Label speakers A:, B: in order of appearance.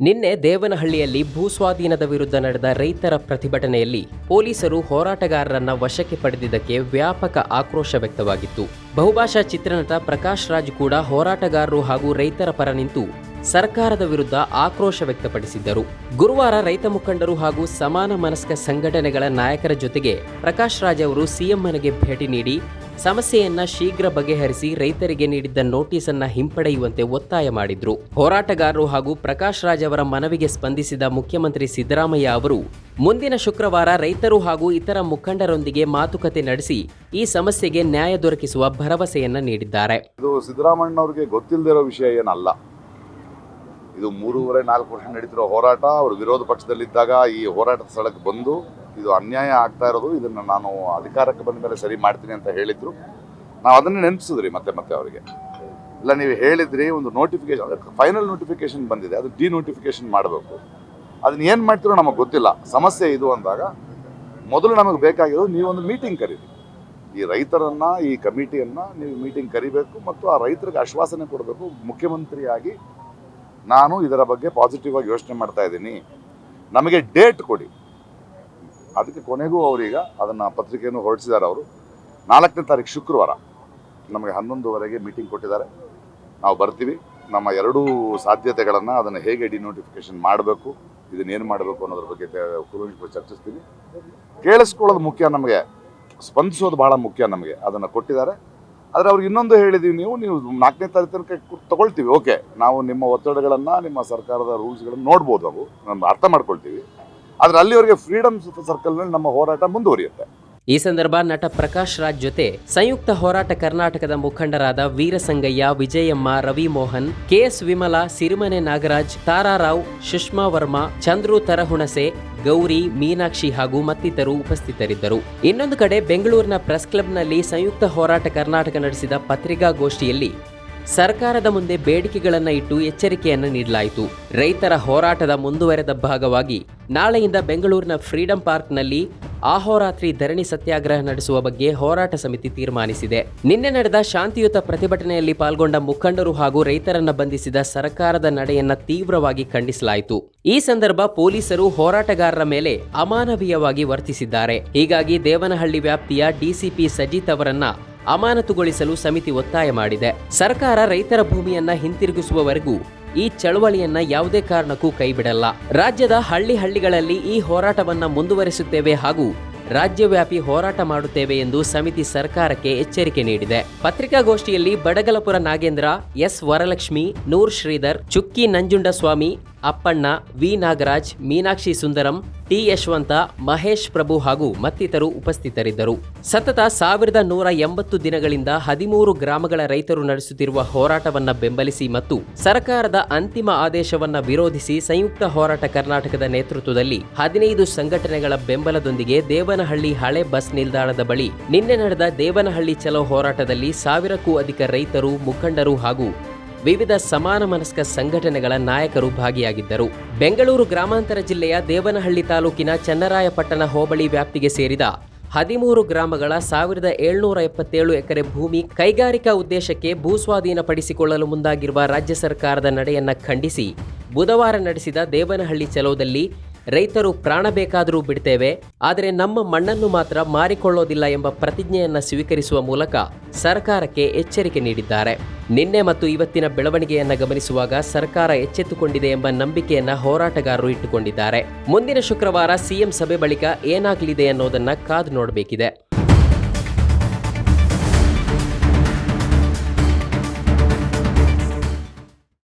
A: ನಿನ್ನೆ ದೇವನಹಳ್ಳಿಯಲ್ಲಿ ಭೂಸ್ವಾಧೀನದ ವಿರುದ್ಧ ನಡೆದ ರೈತರ ಪ್ರತಿಭಟನೆಯಲ್ಲಿ ಪೊಲೀಸರು ಹೋರಾಟಗಾರರನ್ನ ವಶಕ್ಕೆ ಪಡೆದಿದ್ದಕ್ಕೆ ವ್ಯಾಪಕ ಆಕ್ರೋಶ ವ್ಯಕ್ತವಾಗಿತ್ತು. ಬಹುಭಾಷಾ ಚಿತ್ರನಟ ಪ್ರಕಾಶ್ ರಾಜ್ ಕೂಡ ಹೋರಾಟಗಾರರು ಹಾಗೂ ರೈತರ ಪರ ನಿಂತು ಸರ್ಕಾರದ ವಿರುದ್ಧ ಆಕ್ರೋಶ ವ್ಯಕ್ತಪಡಿಸಿದ್ದರು. ಗುರುವಾರ ರೈತ ಮುಖಂಡರು ಹಾಗೂ ಸಮಾನ ಮನಸ್ಕ ಸಂಘಟನೆಗಳ ನಾಯಕರ ಜೊತೆಗೆ ಪ್ರಕಾಶ್ ರಾಜ್ ಅವರು ಸಿಎಂ ಮನೆಗೆ ಭೇಟಿ ನೀಡಿ ಸಮಸ್ಯೆಯನ್ನ ಶೀಘ್ರ ಬಗೆಹರಿಸಿ ರೈತರಿಗೆ ನೀಡಿದ್ದ ನೋಟಿಸ್ ಅನ್ನ ಹಿಂಪಡೆಯುವಂತೆ ಒತ್ತಾಯ ಮಾಡಿದ್ರು. ಹೋರಾಟಗಾರರು ಹಾಗೂ ಪ್ರಕಾಶ್ ರಾಜ್ ಅವರ ಮನವಿಗೆ ಸ್ಪಂದಿಸಿದ ಮುಖ್ಯಮಂತ್ರಿ ಸಿದ್ದರಾಮಯ್ಯ ಅವರು, ಮುಂದಿನ ಶುಕ್ರವಾರ ರೈತರು ಹಾಗೂ ಇತರ ಮುಖಂಡರೊಂದಿಗೆ ಮಾತುಕತೆ ನಡೆಸಿ ಈ ಸಮಸ್ಯೆಗೆ ನ್ಯಾಯ ದೊರಕಿಸುವ ಭರವಸೆಯನ್ನ ನೀಡಿದ್ದಾರೆ.
B: ಇದು ಸಿದ್ದರಾಮಯ್ಯನವರಿಗೆ ಗೊತ್ತಿಲ್ಲದಿರೋ ವಿಷಯ ಏನಲ್ಲ. ಇದು ಮೂರುವರೆ ನಾಲ್ಕು ವರ್ಷ ನಡೀತಿರೋ ಹೋರಾಟ, ಅವರು ವಿರೋಧ ಪಕ್ಷದಲ್ಲಿದ್ದಾಗ ಈ ಹೋರಾಟದ ಸ್ಥಳಕ್ಕೆ ಬಂದು ಇದು ಅನ್ಯಾಯ ಆಗ್ತಾ ಇರೋದು, ಇದನ್ನು ನಾನು ಅಧಿಕಾರಕ್ಕೆ ಬಂದ ಮೇಲೆ ಸರಿ ಮಾಡ್ತೀನಿ ಅಂತ ಹೇಳಿದ್ರು. ನಾವು ಅದನ್ನೇ ನೆನಪಿಸಿದ್ರಿ ಮತ್ತೆ ಮತ್ತೆ ಅವರಿಗೆ. ಇಲ್ಲ, ನೀವು ಹೇಳಿದ್ರಿ, ಒಂದು ನೋಟಿಫಿಕೇಶನ್ ಫೈನಲ್ ನೋಟಿಫಿಕೇಶನ್ ಬಂದಿದೆ, ಅದು ಡಿ ನೋಟಿಫಿಕೇಶನ್ ಮಾಡಬೇಕು. ಅದನ್ನ ಏನು ಮಾಡ್ತಿರೋ ನಮಗೆ ಗೊತ್ತಿಲ್ಲ. ಸಮಸ್ಯೆ ಇದು ಅಂದಾಗ, ಮೊದಲು ನಮಗೆ ಬೇಕಾಗಿರೋದು ನೀವೊಂದು ಮೀಟಿಂಗ್ ಕರೀರಿ. ಈ ರೈತರನ್ನ, ಈ ಕಮಿಟಿಯನ್ನು ನೀವು ಮೀಟಿಂಗ್ ಕರಿಬೇಕು ಮತ್ತು ಆ ರೈತರಿಗೆ ಆಶ್ವಾಸನೆ ಕೊಡಬೇಕು. ಮುಖ್ಯಮಂತ್ರಿಯಾಗಿ ನಾನು ಇದರ ಬಗ್ಗೆ ಪಾಸಿಟಿವ್ ಆಗಿ ಯೋಚನೆ ಮಾಡ್ತಾ ಇದ್ದೀನಿ. ನಮಗೆ ಡೇಟ್ ಕೊಡಿ. ಅದಕ್ಕೆ ಕೊನೆಗೂ ಅವರೀಗ ಅದನ್ನು ಪತ್ರಿಕೆಯನ್ನು ಹೊರಡಿಸಿದ್ದಾರೆ ಅವರು. ನಾಲ್ಕನೇ ತಾರೀಕು ಶುಕ್ರವಾರ ನಮಗೆ ಹನ್ನೊಂದುವರೆಗೆ ಮೀಟಿಂಗ್ ಕೊಟ್ಟಿದ್ದಾರೆ. ನಾವು ಬರ್ತೀವಿ. ನಮ್ಮ ಎರಡೂ ಸಾಧ್ಯತೆಗಳನ್ನು ಅದನ್ನು ಹೇಗೆ ಡಿನೋಟಿಫಿಕೇಶನ್ ಮಾಡಬೇಕು, ಇದನ್ನೇನು ಮಾಡಬೇಕು ಅನ್ನೋದ್ರ ಬಗ್ಗೆ ತೆ- ಚರ್ಚಿಸ್ತೀವಿ. ಕೇಳಿಸ್ಕೊಳ್ಳೋದು ಮುಖ್ಯ ನಮಗೆ, ಸ್ಪಂದಿಸೋದು ಭಾಳ ಮುಖ್ಯ ನಮಗೆ, ಅದನ್ನು ಕೊಟ್ಟಿದ್ದಾರೆ. ಆದರೆ ಅವ್ರಿಗೆ ಇನ್ನೊಂದು ಹೇಳಿದ್ದೀವಿ ನೀವು ನೀವು ನಾಲ್ಕನೇ ತಾರೀಕು ತನಕ ತಗೊಳ್ತೀವಿ, ಓಕೆ. ನಾವು ನಿಮ್ಮ ಒತ್ತಡಗಳನ್ನು, ನಿಮ್ಮ ಸರ್ಕಾರದ ರೂಲ್ಸ್ಗಳನ್ನು ನೋಡ್ಬೋದು ಅವು ನಮ್ಮ ಅರ್ಥ ಮಾಡ್ಕೊಳ್ತೀವಿ. ಆದರೆ ಅಲ್ಲಿವರೆಗೆ ಫ್ರೀಡಮ್ ಸರ್ಕಲ್ನಲ್ಲಿ ನಮ್ಮ ಹೋರಾಟ ಮುಂದುವರಿಯುತ್ತೆ.
A: ಈ ಸಂದರ್ಭ ನಟ ಪ್ರಕಾಶ್ ರಾಜ್ ಜೊತೆ ಸಂಯುಕ್ತ ಹೋರಾಟ ಕರ್ನಾಟಕದ ಮುಖಂಡರಾದ ವೀರಸಂಗಯ್ಯ, ವಿಜಯಮ್ಮ, ರವಿ ಮೋಹನ್ ಕೆಎಸ್ ವಿಮಲಾ, ಸಿರಿಮನೆ ನಾಗರಾಜ್ ತಾರಾರಾವ್ ಸುಷ್ಮಾ ವರ್ಮಾ, ಚಂದ್ರು ತರಹುಣಸೆ, ಗೌರಿ, ಮೀನಾಕ್ಷಿ ಹಾಗೂ ಮತ್ತಿತರು ಉಪಸ್ಥಿತರಿದ್ದರು. ಇನ್ನೊಂದು ಕಡೆ ಬೆಂಗಳೂರಿನ ಪ್ರೆಸ್ ಕ್ಲಬ್ನಲ್ಲಿ ಸಂಯುಕ್ತ ಹೋರಾಟ ಕರ್ನಾಟಕ ನಡೆಸಿದ ಪತ್ರಿಕಾಗೋಷ್ಠಿಯಲ್ಲಿ ಸರ್ಕಾರದ ಮುಂದೆ ಬೇಡಿಕೆಗಳನ್ನು ಇಟ್ಟು ಎಚ್ಚರಿಕೆಯನ್ನು ನೀಡಲಾಯಿತು. ರೈತರ ಹೋರಾಟದ ಮುಂದುವರೆದ ಭಾಗವಾಗಿ ನಾಳೆಯಿಂದ ಬೆಂಗಳೂರಿನ ಫ್ರೀಡಂ ಪಾರ್ಕ್ನಲ್ಲಿ ಆಹೋರಾತ್ರಿ ಧರಣಿ ಸತ್ಯಾಗ್ರಹ ನಡೆಸುವ ಬಗ್ಗೆ ಹೋರಾಟ ಸಮಿತಿ ತೀರ್ಮಾನಿಸಿದೆ. ನಿನ್ನೆ ನಡೆದ ಶಾಂತಿಯುತ ಪ್ರತಿಭಟನೆಯಲ್ಲಿ ಪಾಲ್ಗೊಂಡ ಮುಖಂಡರು ಹಾಗೂ ರೈತರನ್ನ ಬಂಧಿಸಿದ ಸರ್ಕಾರದ ನಡೆಯನ್ನ ತೀವ್ರವಾಗಿ ಖಂಡಿಸಲಾಯಿತು. ಈ ಸಂದರ್ಭ ಪೊಲೀಸರು ಹೋರಾಟಗಾರರ ಮೇಲೆ ಅಮಾನವೀಯವಾಗಿ ವರ್ತಿಸಿದ್ದಾರೆ. ಹೀಗಾಗಿ ದೇವನಹಳ್ಳಿ ವ್ಯಾಪ್ತಿಯ ಡಿಸಿಪಿ ಸಜಿತ್ ಅವರನ್ನ ಅಮಾನತುಗೊಳಿಸಲು ಸಮಿತಿ ಒತ್ತಾಯ ಮಾಡಿದೆ. ಸರ್ಕಾರ ರೈತರ ಭೂಮಿಯನ್ನ ಹಿಂತಿರುಗಿಸುವವರೆಗೂ ಈ ಚಳವಳಿಯನ್ನ ಯಾವುದೇ ಕಾರಣಕ್ಕೂ ಕೈಬಿಡಲ್ಲ. ರಾಜ್ಯದ ಹಳ್ಳಿ ಹಳ್ಳಿಗಳಲ್ಲಿ ಈ ಹೋರಾಟವನ್ನ ಮುಂದುವರಿಸುತ್ತೇವೆ ಹಾಗೂ ರಾಜ್ಯವ್ಯಾಪಿ ಹೋರಾಟ ಮಾಡುತ್ತೇವೆ ಎಂದು ಸಮಿತಿ ಸರ್ಕಾರಕ್ಕೆ ಎಚ್ಚರಿಕೆ ನೀಡಿದೆ. ಪತ್ರಿಕಾಗೋಷ್ಠಿಯಲ್ಲಿ Badagalapura Nagendra, S Varalakshmi, Noor Sridhar, Chukki Nanjundaswamy Appanna V. Nagaraj, Meenakshi Sundaram, T. Yashavantha, Mahesh Prabhu ಹಾಗೂ ಮತ್ತಿತರು ಉಪಸ್ಥಿತರಿದ್ದರು. ಸತತ ಸಾವಿರದ ನೂರ ಎಂಬತ್ತು ದಿನಗಳಿಂದ ಹದಿಮೂರು ಗ್ರಾಮಗಳ ರೈತರು ನಡೆಸುತ್ತಿರುವ ಹೋರಾಟವನ್ನ ಬೆಂಬಲಿಸಿ ಮತ್ತು ಸರ್ಕಾರದ ಅಂತಿಮ ಆದೇಶವನ್ನ ವಿರೋಧಿಸಿ ಸಂಯುಕ್ತ ಹೋರಾಟ ಕರ್ನಾಟಕದ ನೇತೃತ್ವದಲ್ಲಿ ಹದಿನೈದು ಸಂಘಟನೆಗಳ ಬೆಂಬಲದೊಂದಿಗೆ ದೇವನಹಳ್ಳಿ ಹಳೆ ಬಸ್ ನಿಲ್ದಾಣದ ಬಳಿ ನಿನ್ನೆ ನಡೆದ ದೇವನಹಳ್ಳಿ ಚಲೋ ಹೋರಾಟದಲ್ಲಿ ಸಾವಿರಕ್ಕೂ ಅಧಿಕ ರೈತರು, ಮುಖಂಡರು ಹಾಗೂ ವಿವಿಧ ಸಮಾನ ಮನಸ್ಕ ಸಂಘಟನೆಗಳ ನಾಯಕರು ಭಾಗಿಯಾಗಿದ್ದರು. ಬೆಂಗಳೂರು ಗ್ರಾಮಾಂತರ ಜಿಲ್ಲೆಯ ದೇವನಹಳ್ಳಿ ತಾಲೂಕಿನ ಚನ್ನರಾಯಪಟ್ಟಣ ಹೋಬಳಿ ವ್ಯಾಪ್ತಿಗೆ ಸೇರಿದ ಹದಿಮೂರು ಗ್ರಾಮಗಳ ಸಾವಿರದ ಏಳ್ನೂರ ಎಪ್ಪತ್ತೇಳು ಎಕರೆ ಭೂಮಿ ಕೈಗಾರಿಕಾ ಉದ್ದೇಶಕ್ಕೆ ಭೂಸ್ವಾಧೀನಪಡಿಸಿಕೊಳ್ಳಲು ಮುಂದಾಗಿರುವ ರಾಜ್ಯ ಸರ್ಕಾರದ ನಡೆಯನ್ನ ಖಂಡಿಸಿ ಬುಧವಾರ ನಡೆಸಿದ ದೇವನಹಳ್ಳಿ ಚಲೋದಲ್ಲಿ ರೈತರು ಪ್ರಾಣ ಬೇಕಾದರೂ ಬಿಡ್ತೇವೆ, ಆದರೆ ನಮ್ಮ ಮಣ್ಣನ್ನು ಮಾತ್ರ ಮಾರಿಕೊಳ್ಳೋದಿಲ್ಲ ಎಂಬ ಪ್ರತಿಜ್ಞೆಯನ್ನು ಸ್ವೀಕರಿಸುವ ಮೂಲಕ ಸರ್ಕಾರಕ್ಕೆ ಎಚ್ಚರಿಕೆ ನೀಡಿದ್ದಾರೆ. ನಿನ್ನೆ ಮತ್ತು ಇವತ್ತಿನ ಬೆಳವಣಿಗೆಯನ್ನು ಗಮನಿಸುವಾಗ ಸರ್ಕಾರ ಎಚ್ಚೆತ್ತುಕೊಂಡಿದೆ ಎಂಬ ನಂಬಿಕೆಯನ್ನ ಹೋರಾಟಗಾರರು ಇಟ್ಟುಕೊಂಡಿದ್ದಾರೆ. ಮುಂದಿನ ಶುಕ್ರವಾರ ಸಿಎಂ ಸಭೆ ಬಳಿಕ ಏನಾಗಲಿದೆ ಅನ್ನೋದನ್ನ ಕಾದು ನೋಡಬೇಕಿದೆ.